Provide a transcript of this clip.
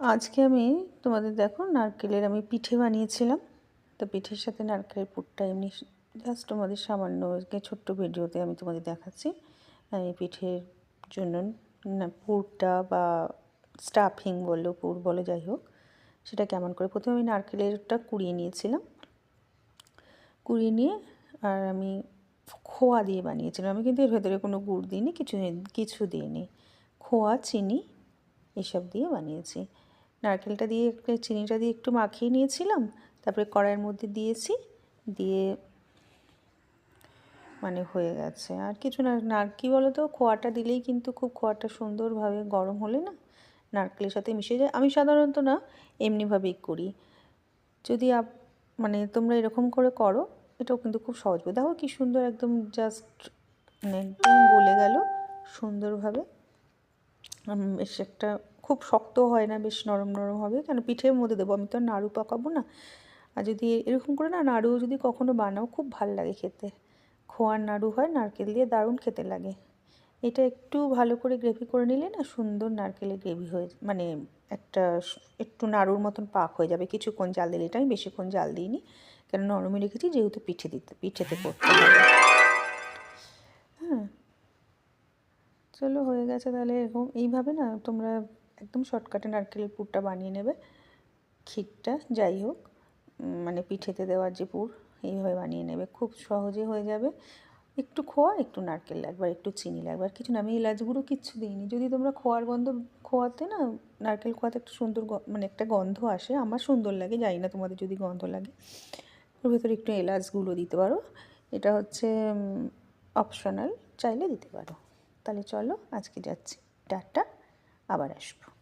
আজকে আমি তোমাদের দেখো নারকেলের আমি পিঠে বানিয়েছিলাম। তো পিঠের সাথে নারকেলের পুরটা এমনি জাস্ট তোমাদের সামান্য ছোট্ট ভিডিওতে আমি তোমাদের দেখাচ্ছি। আমি পিঠের জন্য না, পুরটা বা স্টাফিং বলো, পুর বলো, যাই হোক, সেটা কেমন করে? প্রথমে আমি নারকেলেরটা কুড়িয়ে নিয়েছিলাম। কুড়িয়ে নিয়ে আর আমি খোয়া দিয়ে বানিয়েছিলাম। আমি কিন্তু এর ভেতরে কোনো গুড় দিইনি, কিছু কিছু দিইনি। খোয়া, চিনি, এসব দিয়ে বানিয়েছি। নারকেলটা দিয়ে চিনিটা দিয়ে একটু মাখিয়ে নিয়েছিলাম। তারপরে কড়াইয়ের মধ্যে দিয়েছি, দিয়ে মানে হয়ে গেছে। আর কিছু না নার কী বলো তো খোয়াটা দিলেই কিন্তু খুব খোয়াটা সুন্দরভাবে গরম হলে না নারকেলের সাথে মিশে যায়। আমি সাধারণত না এমনিভাবেই করি। যদি আপ মানে তোমরা এরকম করে করো, এটাও কিন্তু খুব সহজ দেখো কি সুন্দর একদম জাস্ট মানে একদম গলে গেল সুন্দরভাবে। বেশ একটা খুব শক্ত হয় না, বেশ নরম নরম হবে। কেন? পিঠের মধ্যে দেবো। আমি তো নাড়ু পাকাবো না। আর যদি এরকম করে না, নাড়ু যদি কখনো বানাও, খুব ভালো লাগে খেতে। খোয়ার নাড়ু হয়, নারকেল দিয়ে দারুণ খেতে লাগে। এটা একটু ভালো করে গ্রেভি করে নিলে না, সুন্দর নারকেলের গ্রেভি হয়ে মানে একটা একটু নাড়ুর মতন পাক হয়ে যাবে। কিছুক্ষণ জাল দিলে এটা আমি বেশিক্ষণ জাল দিইনি। কেন? নরমে রেখেছি, যেহেতু পিঠে দিতে, পিঠেতে করতে হ্যাঁ। চলো, হয়ে গেছে তাহলে এরকম। এইভাবে না তোমরা একদম শর্টকাটে নারকেলের পুরটা বানিয়ে নেবে। ক্ষীরটা যাই হোক মানে পিঠেতে দেওয়ার যে পুর, এইভাবে বানিয়ে নেবে। খুব সহজে হয়ে যাবে। একটু খোয়া, একটু নারকেল লাগবে একটু চিনি লাগবে। আর কিছু না, আমি এলাচ গুঁড়ো কিচ্ছু দিইনি। যদি তোমরা খোয়ার গন্ধ, খোয়াতে না, নারকেল খোয়াতে একটা সুন্দর মানে একটা গন্ধ আসে, আমার সুন্দর লাগে, জানি না তোমাদের যদি গন্ধ লাগে। ওর ভেতরে একটু এলাচ গুঁড়ো দিতে পারো। এটা হচ্ছে অপশনাল চাইলে দিতে পারো। তাহলে চলো, আজকে যাচ্ছি। টাটা, আবার আসব।